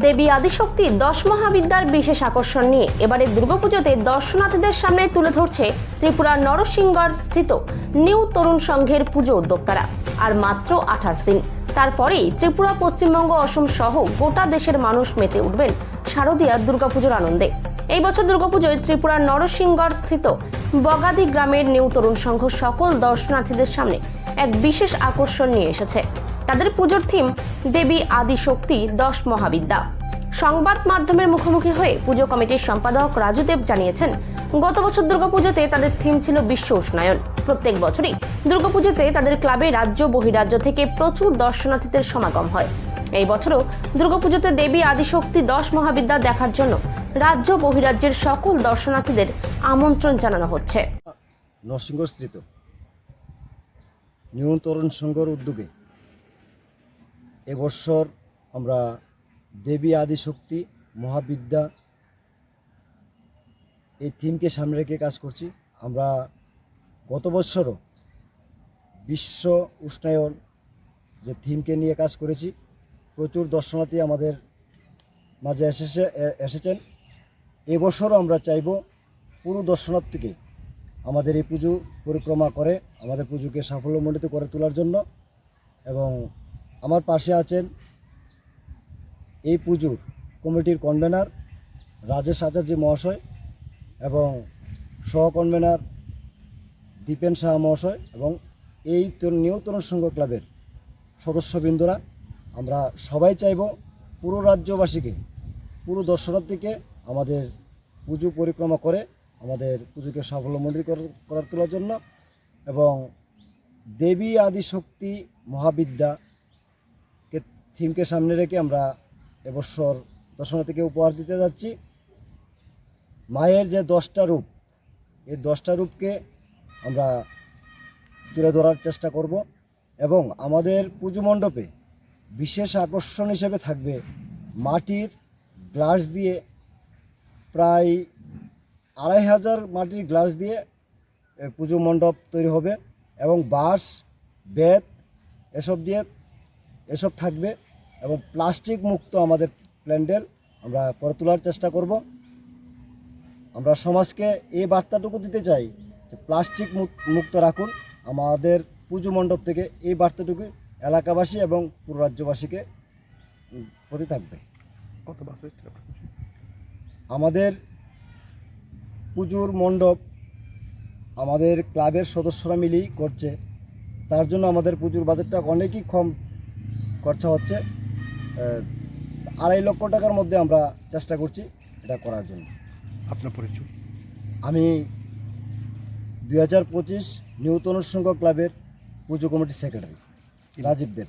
দেবী আদিশক্তি দশ মহাবিদ্যার বিশেষ আকর্ষণ নিয়ে। এবারে দুর্গাপুজোতে দর্শনার্থীদের সামনে তুলে ধরছে ত্রিপুরার নরসিংগড় স্থিত নিউ তরুণ সংঘের পুজো উদ্যোক্তারা। আর মাত্র আঠাশ দিন। তারপরেই ত্রিপুরা, পশ্চিমবঙ্গ, অসম সহ গোটা দেশের মানুষ মেতে উঠবেন শারদীয়া দুর্গাপুজোর আনন্দে। এই বছর দুর্গাপুজোয় ত্রিপুরার নরসিংগড় স্থিত বগাদি গ্রামের নিউ তরুণ সংঘ সকল দর্শনার্থীদের সামনে এক বিশেষ আকর্ষণ নিয়ে এসেছে। তাদের পুজোর থিম দেবী আদি শক্তি দশ মহাবিদ্যা। সংবাদ মাধ্যমের মুখোমুখি হয়ে পুজো কমিটির সম্পাদক রাজুদেব জানিয়েছেন, গত বছর দুর্গাপুজোতে তাদের থিম ছিল বিশ্ব উষ্ণায়ন। প্রত্যেক বছরই দুর্গাপুজোতে তাদের ক্লাবে রাজ্য বহিরাজ্য থেকে প্রচুর দর্শনার্থীদের সমাগম হয়। এই বছরও দুর্গাপুজোতে দেবী আদিশক্তি, দশ মহাবিদ্যা দেখার জন্য রাজ্য বহিরাজ্যের সকল দর্শনার্থীদের আমন্ত্রণ জানানো হচ্ছে। নরসিংহস্থিত নিউ তরুণ সংঘর উদ্যোগে এবছর আমরা দেবী আদিশক্তি মহাবিদ্যা এই থিমকে সামনে রেখে কাজ করছি। আমরা গত বছরও বিশ্ব উষ্ণায়ন যে থিমকে নিয়ে কাজ করেছি, প্রচুর দর্শনার্থী আমাদের মাঝে এসেছে এসেছেন। এবছরও আমরা চাইব পুরো দর্শনার্থীকে আমাদের এই পুজো পরিক্রমা করে, আমাদের পুজোকে সাফল্যমণ্ডিত করে তোলার জন্য এবং আমার পাশে আছেন এই পুজোর কমিটির কনভেনার রাজেশ আচার্য মহাশয় এবং সহ কনভেনার দীপেন শাহ মহাশয় এবং এই নিউ তরুণ সংঘ ক্লাবের সদস্যবৃন্দরা। আমরা সবাই চাইব পুরো রাজ্যবাসীকে, পুরো দর্শনার্থীকে আমাদের পুজো পরিক্রমা করে আমাদের পুজোকে কর- করার তোলার জন্য এবং দেবী আদি শক্তি মহাবিদ্যাকে থিমকে সামনে রেখে আমরা এবছর দর্শনার্থীকে উপহার দিতে যাচ্ছি। মায়ের যে দশটা রূপ, এই দশটা রূপকে আমরা তুলে ধরার চেষ্টা করব এবং আমাদের পুজো মণ্ডপে বিশেষ আকর্ষণ হিসেবে থাকবে মাটির গ্লাস দিয়ে প্রায় আড়াই হাজার মাটির গ্লাস দিয়ে পুজো মণ্ডপ তৈরি হবে এবং বাঁশ, বেত, এসব দিয়ে এসব থাকবে। এবং প্লাস্টিক মুক্ত আমাদের প্যান্ডেল আমরা করে তোলার চেষ্টা করব। আমরা সমাজকে এই বার্তাটুকু দিতে চাই যে প্লাস্টিক মুক- মুক্ত রাখুন। আমাদের পুজো মণ্ডপ থেকে এই বার্তাটুকু এলাকাবাসী এবং পুরো রাজ্যবাসীকে প্রতি থাকবে। আমাদের পুজোর মণ্ডপ আমাদের ক্লাবের সদস্যরা মিলেই করছে। তার জন্য আমাদের পুজোর বাজেটটা অনেকই কম খরচা হচ্ছে। আড়াই লক্ষ টাকার মধ্যে আমরা চেষ্টা করছি এটা করার জন্য। আপনার পরিচয়? আমি দুই হাজার পঁচিশ নিউতন সংঘ ক্লাবের পুজো কমিটির সেক্রেটারি রাজীব দেব।